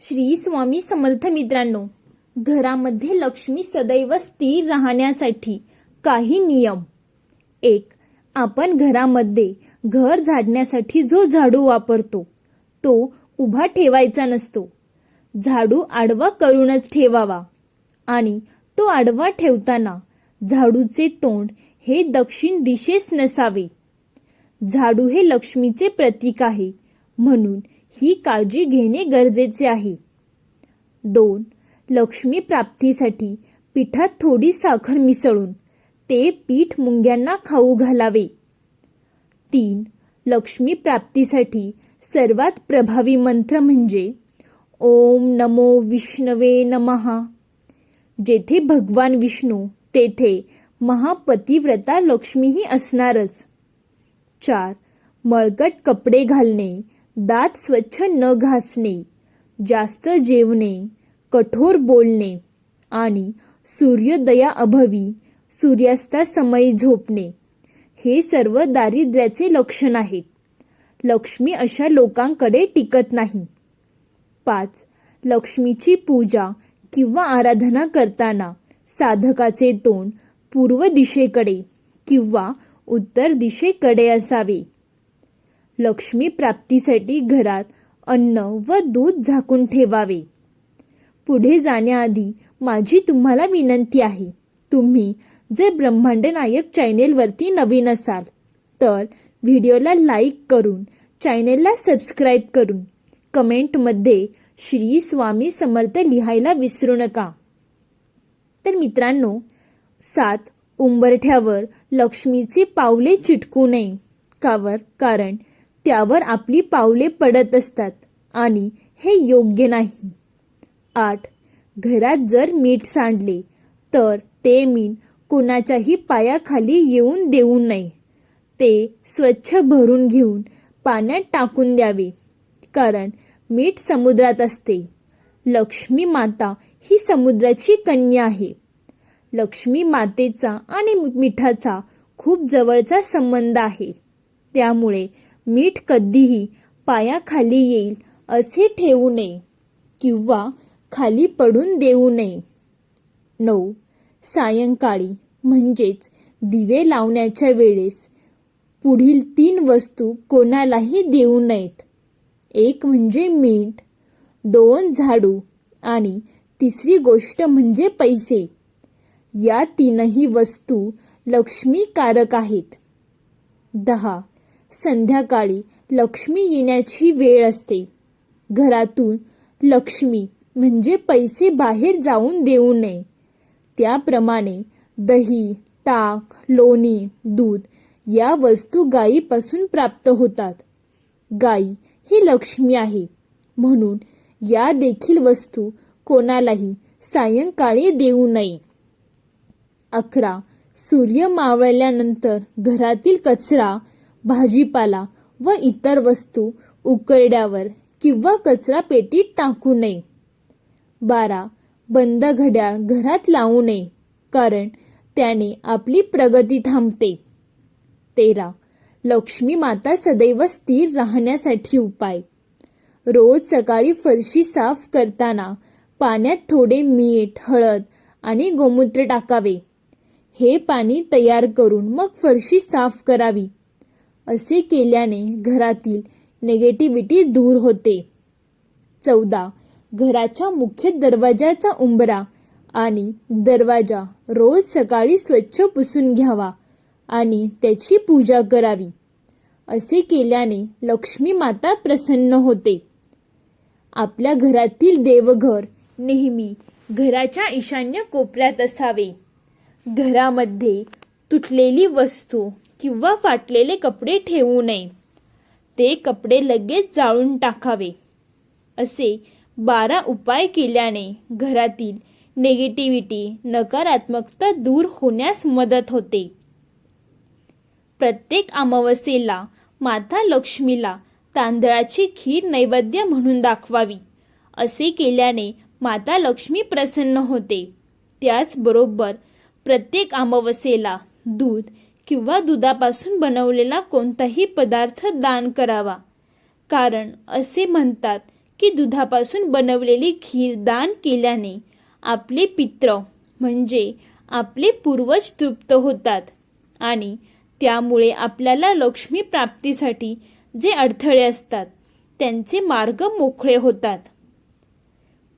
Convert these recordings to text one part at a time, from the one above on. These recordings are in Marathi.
श्री स्वामी समर्थ मित्रांनो घरामध्ये लक्ष्मी सदैव स्थिर राहण्यासाठी काही नियम. एक आपण घरामध्ये घर झाडण्यासाठी जो झाडू वापरतो तो उभा ठेवायचा नसतो. झाडू आडवा करूनच ठेवावा आणि तो आडवा ठेवताना झाडूचे तोंड हे दक्षिण दिशेस नसावे. झाडू हे लक्ष्मीचे प्रतीक आहे म्हणून ही काळजी घेणे गरजेचे आहे. दोन लक्ष्मी प्राप्तीसाठी पिठात थोडी साखर मिसळून ते पीठ मुंग्यांना खाऊ घालावे. तीन लक्ष्मी प्राप्तीसाठी सर्वात प्रभावी मंत्र म्हणजे ओम नमो विष्णवे नमहा जेथे भगवान विष्णू तेथे महापतिव्रता लक्ष्मीही असणारच. चार मळकट कपडे घालणे दात स्वच्छ न घासणे जास्त जेवणे कठोर बोलणे आणि सूर्योदया अभवी सूर्यास्तासमयी झोपणे हे सर्व दारिद्र्याचे लक्षण आहेत. लक्ष्मी अशा लोकांकडे टिकत नाही. पाच लक्ष्मीची पूजा किंवा आराधना करताना साधकाचे तोंड पूर्व दिशेकडे किंवा उत्तर दिशेकडे असावे. लक्ष्मी प्राप्तीसाठी घरात अन्न व दूध झाकून ठेवावे. पुढे जाण्याआधी माझी तुम्हाला विनंती आहे. तुम्ही जर ब्रह्मांड नायक चॅनेलवरती नवीन असाल तर व्हिडिओला लाईक करून चॅनेलला सबस्क्राईब करून कमेंटमध्ये श्री स्वामी समर्थ लिहायला विसरू नका. तर मित्रांनो सात उंबरठ्यावर लक्ष्मीची पावले चिटकू नये. कावर कारण त्यावर आपली पावले पडत असतात आणि हे योग्य नाही. आठ. घरात जर मीठ सांडले तर ते मीठ कोणाच्याही पायाखाली येऊन देऊ नये. ते स्वच्छ भरून घेऊन पाण्यात टाकून द्यावे कारण मीठ समुद्रात असते. लक्ष्मी माता ही समुद्राची कन्या आहे. लक्ष्मी मातेचा आणि मिठाचा खूप जवळचा संबंध आहे. त्यामुळे मीठ कधीही पायाखाली येईल असे ठेवू नये किंवा खाली पडून देऊ नये. नऊ. सायंकाळी म्हणजेच दिवे लावण्याच्या वेळेस पुढील तीन वस्तू कोणालाही देऊ नयेत. एक म्हणजे मीठ दोन झाडू आणि तिसरी गोष्ट म्हणजे पैसे. या तीनही वस्तू लक्ष्मीकारक आहेत. दहा. संध्याकाळी लक्ष्मी येण्याची वेळ असते. घरातून लक्ष्मी म्हणजे पैसे बाहेर जाऊन देऊ नये. त्याप्रमाणे दही ताक लोणी दूध या वस्तू गायीपासून प्राप्त होतात. गाई ही लक्ष्मी आहे. म्हणून या देखील वस्तू कोणालाही सायंकाळी देऊ नये. अकरा. सूर्य मावळल्यानंतर घरातील कचरा भाजीपाला व इतर वस्तू उकरड्यावर किंवा कचरा पेटीत टाकू नये. बारा. बंद घड्याळ घरात लावू नये कारण त्याने आपली प्रगती थांबते. तेरा. लक्ष्मी माता सदैव स्थिर राहण्यासाठी उपाय. रोज सकाळी फरशी साफ करताना पाण्यात थोडे मीठ हळद आणि गोमूत्र टाकावे. हे पाणी तयार करून मग फरशी साफ करावी. असे केल्याने घरातील नेगेटिव्हिटी दूर होते. चौदा. घराच्या मुख्य दरवाजाचा उंबरा आणि दरवाजा रोज सकाळी स्वच्छ पुसून घ्यावा आणि त्याची पूजा करावी. असे केल्याने लक्ष्मी माता प्रसन्न होते. आपल्या घरातील देवघर नेहमी घराच्या ईशान्य कोपऱ्यात असावे. घरामध्ये तुटलेली वस्तू किंवा फाटलेले कपडे ठेवू नये. ते कपडे लगेच जाळून टाकावे. असे बारा उपाय केल्याने घरातील नेगेटिव्हिटी नकारात्मकता दूर होण्यास मदत होते. प्रत्येक अमावस्येला माता लक्ष्मीला तांदळाची खीर नैवेद्य म्हणून दाखवावी असे केल्याने माता लक्ष्मी प्रसन्न होते. त्याचबरोबर प्रत्येक अमावस्येला दूध किंवा दुधापासून बनवलेला कोणताही पदार्थ दान करावा. कारण असे म्हणतात की दुधापासून बनवलेली खीर दान केल्याने आपले पित्र म्हणजे आपले पूर्वज तृप्त होतात आणि त्यामुळे आपल्याला लक्ष्मी प्राप्तीसाठी जे अडथळे असतात त्यांचे मार्ग मोकळे होतात.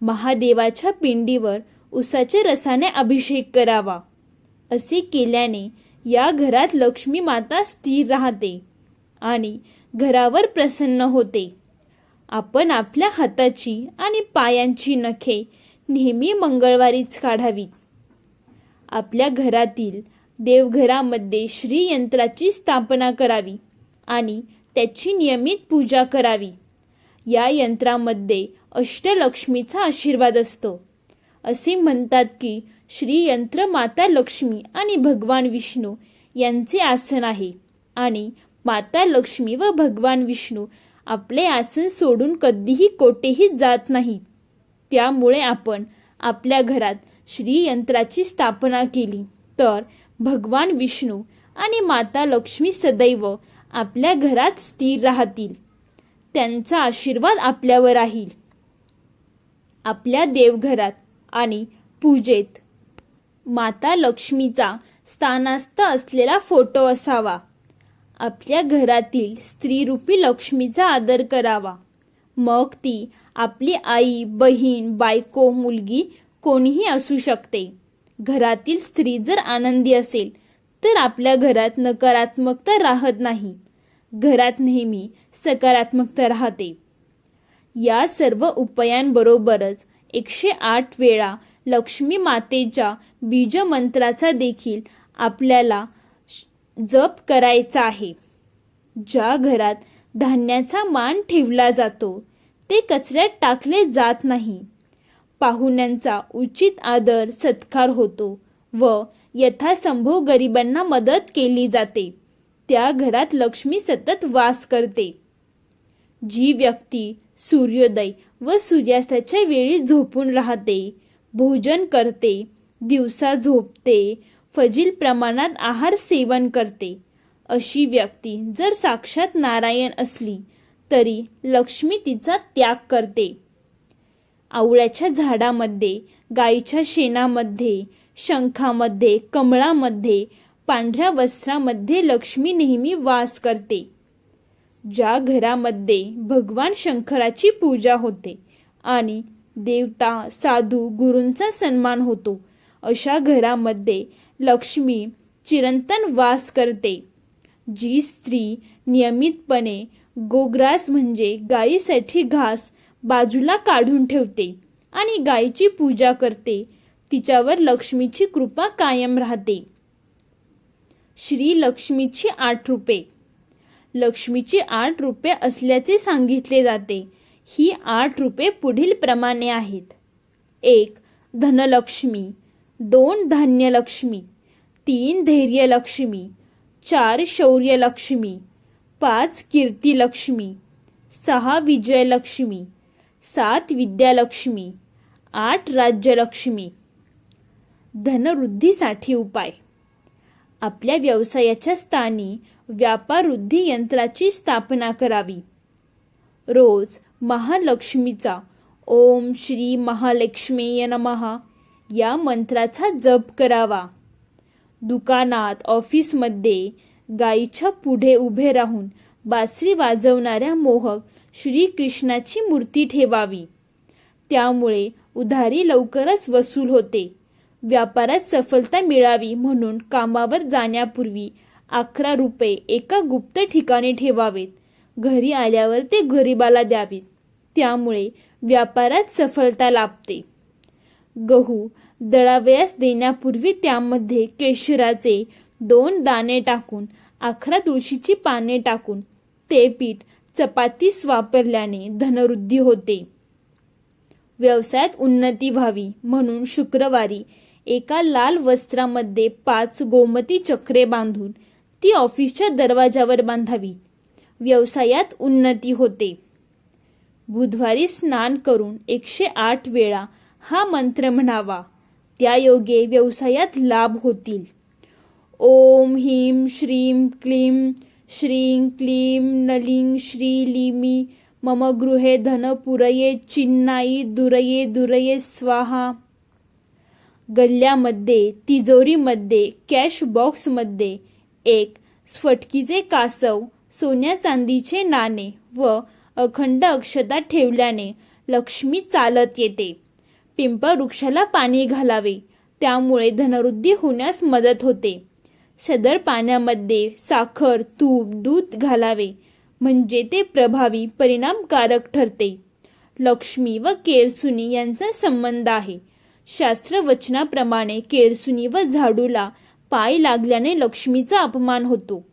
महादेवाच्या पिंडीवर उसाच्या रसाने अभिषेक करावा असे केल्याने या घरात लक्ष्मी माता स्थिर राहते आणि घरावर प्रसन्न होते. आपण आपल्या हाताची आणि पायांची नखे नेहमी मंगळवारीच काढावीत आपल्या घरातील देवघरामध्ये श्रीयंत्राची स्थापना करावी आणि त्याची नियमित पूजा करावी. या यंत्रामध्ये अष्टलक्ष्मीचा आशीर्वाद असतो. असे म्हणतात की श्रीयंत्र माता लक्ष्मी आणि भगवान विष्णू यांचे आसन आहे. आणि माता लक्ष्मी व भगवान विष्णू आपले आसन सोडून कधीही कोठेही जात नाहीत. त्यामुळे आपण आपल्या घरात श्रीयंत्राची स्थापना केली. तर भगवान विष्णू आणि माता लक्ष्मी सदैव आपल्या घरात स्थिर राहतील. त्यांचा आशीर्वाद आपल्यावर राहील. आपल्या देवघरात आणि पूजेत माता लक्ष्मीचा स्थानास्थ असलेला फोटो असावा. आपल्या घरातील स्त्रीरूपी लक्ष्मीचा आदर करावा. मग ती आपली आई बहीण बायको मुलगी कोणीही असू शकते. घरातील स्त्री जर आनंदी असेल तर आपल्या घरात नकारात्मकता राहत नाही. घरात नेहमी सकारात्मकता राहते. या सर्व उपायांबरोबरच एकशे आठ वेळा लक्ष्मी मातेच्या बीजमंत्राचा देखील आपल्याला जप करायचा आहे. ज्या घरात धान्याचा मान ठेवला जातो ते कचऱ्यात टाकले जात नाही. पाहुण्यांचा उचित आदर सत्कार होतो व यथासंभव गरिबांना मदत केली जाते. त्या घरात लक्ष्मी सतत वास करते. जी व्यक्ती सूर्योदय व सूर्यास्ताच्या वेळी झोपून राहते भोजन करते दिवसा झोपते फजील प्रमाणात आहार सेवन करते. अशी व्यक्ती जर साक्षात नारायण असली तरी लक्ष्मी तिचा त्याग करते. आवळ्याच्या झाडामध्ये गाईच्या शेणामध्ये शंखामध्ये कमळामध्ये पांढऱ्या वस्त्रामध्ये लक्ष्मी नेहमी वास करते. ज्या घरामध्ये भगवान शंकराची पूजा होते आणि देवता साधू गुरूंचा सन्मान होतो अशा घरामध्ये लक्ष्मी चिरंतन वास करते. जी स्त्री नियमितपणे गोग्रास म्हणजे गायीसाठी घास बाजूला काढून ठेवते आणि गायीची पूजा करते तिच्यावर लक्ष्मीची कृपा कायम राहते. श्री लक्ष्मीची आठ रुपये लक्ष्मीची आठ रुपये असल्याचे सांगितले जाते. ही आठ रुपये पुढील प्रमाणे आहेत. एक धनलक्ष्मी. दोन धान्यलक्ष्मी तीन धैर्यलक्ष्मी चार शौर्यलक्ष्मी पाच कीर्तिलक्ष्मी सहा विजयलक्ष्मी सात विद्यालक्ष्मी आठ राज्यलक्ष्मी. धनवृद्धीसाठी उपाय. आपल्या व्यवसायाच्या स्थानी व्यापार वृद्धी यंत्राची स्थापना करावी. रोज महालक्ष्मीचा ओम श्री महालक्ष्मीय नमहा या मंत्राचा जप करावा. दुकानात ऑफिसमध्ये गायीच्या पुढे उभे राहून बासरी वाजवणाऱ्या मोहक श्रीकृष्णाची मूर्ती ठेवावी. त्यामुळे उधारी लवकरच वसूल होते. व्यापारात सफलता मिळावी म्हणून कामावर जाण्यापूर्वी अकरा रुपये एका गुप्त ठिकाणी ठेवावेत. घरी आल्यावर ते गरिबाला द्यावेत. त्यामुळे व्यापारात सफलता लाभते. गहू दळावयास देण्यापूर्वी त्यामध्ये केशराचे दोन दाणे टाकून अखरा तुळशीची पाने टाकून ते पीठ चपातीस वापरल्याने धनवृद्धी होते. व्यवसायात उन्नती व्हावी म्हणून शुक्रवारी एका लाल वस्त्रामध्ये पाच गोमती चक्रे बांधून ती ऑफिसच्या दरवाजावर बांधावी. व्यवसायात उन्नती होते. बुधवारी स्नान करून एकशे आठ वेळा हा मंत्र म्हणावा. त्या योगे व्यवसायात लाभ होतील. ओम ह्रीं श्रीं क्लीं श्रीं क्लीं नलिंग श्री लिमी मम गृहे धन पुरये चिन्नाई दुरये दुरये स्वाहा. गल्ल्यामध्ये तिजोरीमध्ये कॅश बॉक्समध्ये एक स्फटकीचे कासव सोन्या चांदीचे नाणे व अखंड अक्षता ठेवल्याने लक्ष्मी चालत येते. पिंपळ वृक्षाला पाणी घालावे. त्यामुळे धनवृद्धी होण्यास मदत होते. सदर पाण्यामध्ये साखर तूप दूध घालावे. म्हणजे ते प्रभावी परिणामकारक ठरते. लक्ष्मी व केरसुनी यांचा संबंध आहे. शास्त्र वचनाप्रमाणे केरसुनी व झाडूला पाय लागल्याने लक्ष्मीचा अपमान होतो.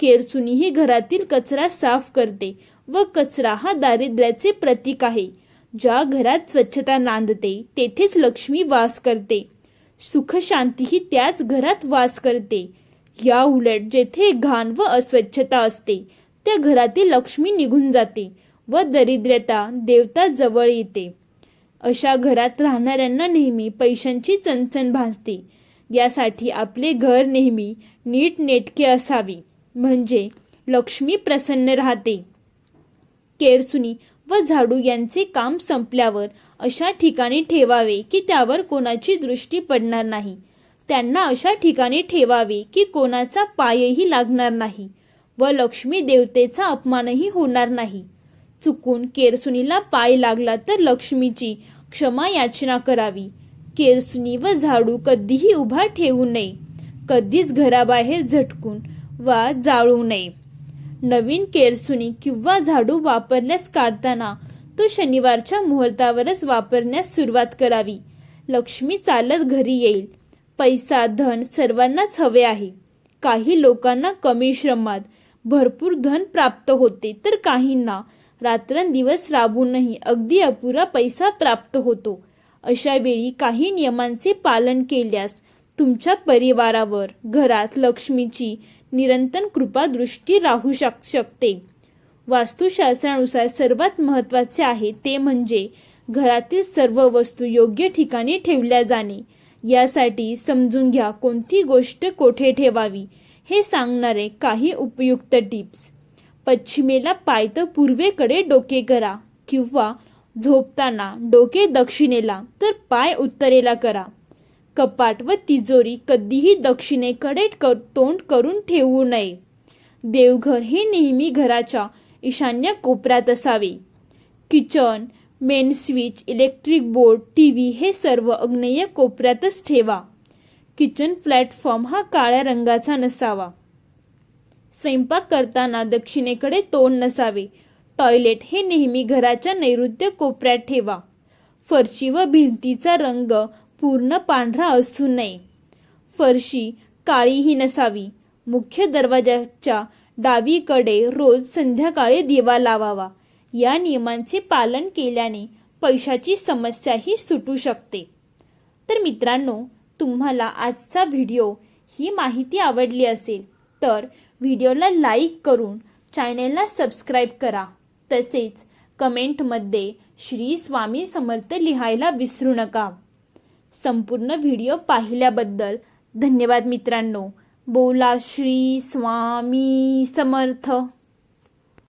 केरसुनी ही घरातील कचरा साफ करते व कचरा हा दारिद्र्याचे प्रतीक आहे. ज्या घरात स्वच्छता नांदते तेथेच लक्ष्मी वास करते. सुख शांती ही त्याच घरात वास करते. या उलट जेथे घाण व अस्वच्छता असते त्या घरातील लक्ष्मी निघून जाते व दरिद्रता देवता जवळ येते. अशा घरात राहणाऱ्यांना नेहमी पैशांची चणचण भासते. यासाठी आपले घर नेहमी नीटनेटके असावे. म्हणजे लक्ष्मी प्रसन्न राहते. केरसुनी व झाडू यांचे काम संपल्यावर अशा ठिकाणी ठेवावे की त्यावर कोणाची दृष्टी पडणार नाही. त्यांना अशा ठिकाणी ठेवावे की कोणाचा पायही लागणार नाही व लक्ष्मी देवतेचा अपमानही होणार नाही. चुकून केरसुनीला पाय लागला तर लक्ष्मीची क्षमा याचना करावी. केरसुनी व झाडू कधीही उभा ठेवू नये. कधीच घराबाहेर झटकून वा जाळू नये. नवीन केरसुनी किंवा झाडू वापरल्यास काढताना तो शनिवारच्या मुहूर्तावरच वापरण्यास सुरुवात करावी. लक्ष्मी चालत घरी येईल. पैसा धन सर्वांनाच हवे आहे. काही लोकांना कमी श्रमात भरपूर धन प्राप्त होते तर काहींना रात्रंदिवस राबूनही अगदी अपुरा पैसा प्राप्त होतो. अशा वेळी काही नियमांचे पालन केल्यास तुमच्या परिवारावर घरात लक्ष्मीची निरंतर कृपादृष्टी राहू शक शकते. वास्तुशास्त्रानुसार सर्वात महत्त्वाचे आहे ते म्हणजे घरातील सर्व वस्तू योग्य ठिकाणी ठेवल्या जाणे. यासाठी समजून घ्या कोणती गोष्ट कोठे ठेवावी. हे सांगणारे काही उपयुक्त टिप्स. पश्चिमेला पाय तर पूर्वेकडे डोके करा किंवा झोपताना डोके दक्षिणेला तर पाय उत्तरेला करा. कपाट व तिजोरी कधीही दक्षिणेकडे कर तोंड करून ठेवू नये. देवघर हे नेहमी घराच्या ईशान्य कोपऱ्यात असावे. Kitchen main switch electric board T V हे सर्व अग्नेय कोपऱ्यातच ठेवा. किचन प्लॅटफॉर्म हा काळ्या रंगाचा नसावा. स्वयंपाक करताना दक्षिणेकडे तोंड नसावे. टॉयलेट हे नेहमी घराच्या नैऋत्य कोपऱ्यात ठेवा. फरशी व भिंतीचा रंग पूर्ण पांढरा असू नये. फरशी काळीही नसावी. मुख्य दरवाजाच्या डावीकडे रोज संध्याकाळी दिवा लावावा. या नियमांचे पालन केल्याने पैशाची समस्याही सुटू शकते. तर मित्रांनो तुम्हाला आजचा व्हिडिओ ही माहिती आवडली असेल तर व्हिडिओला लाईक करून चॅनेलला सबस्क्राईब करा. तसेच कमेंटमध्ये श्री स्वामी समर्थ लिहायला विसरू नका. संपूर्ण व्हिडिओ पाहिल्याबद्दल धन्यवाद मित्रांनो. बोला श्री स्वामी समर्थ.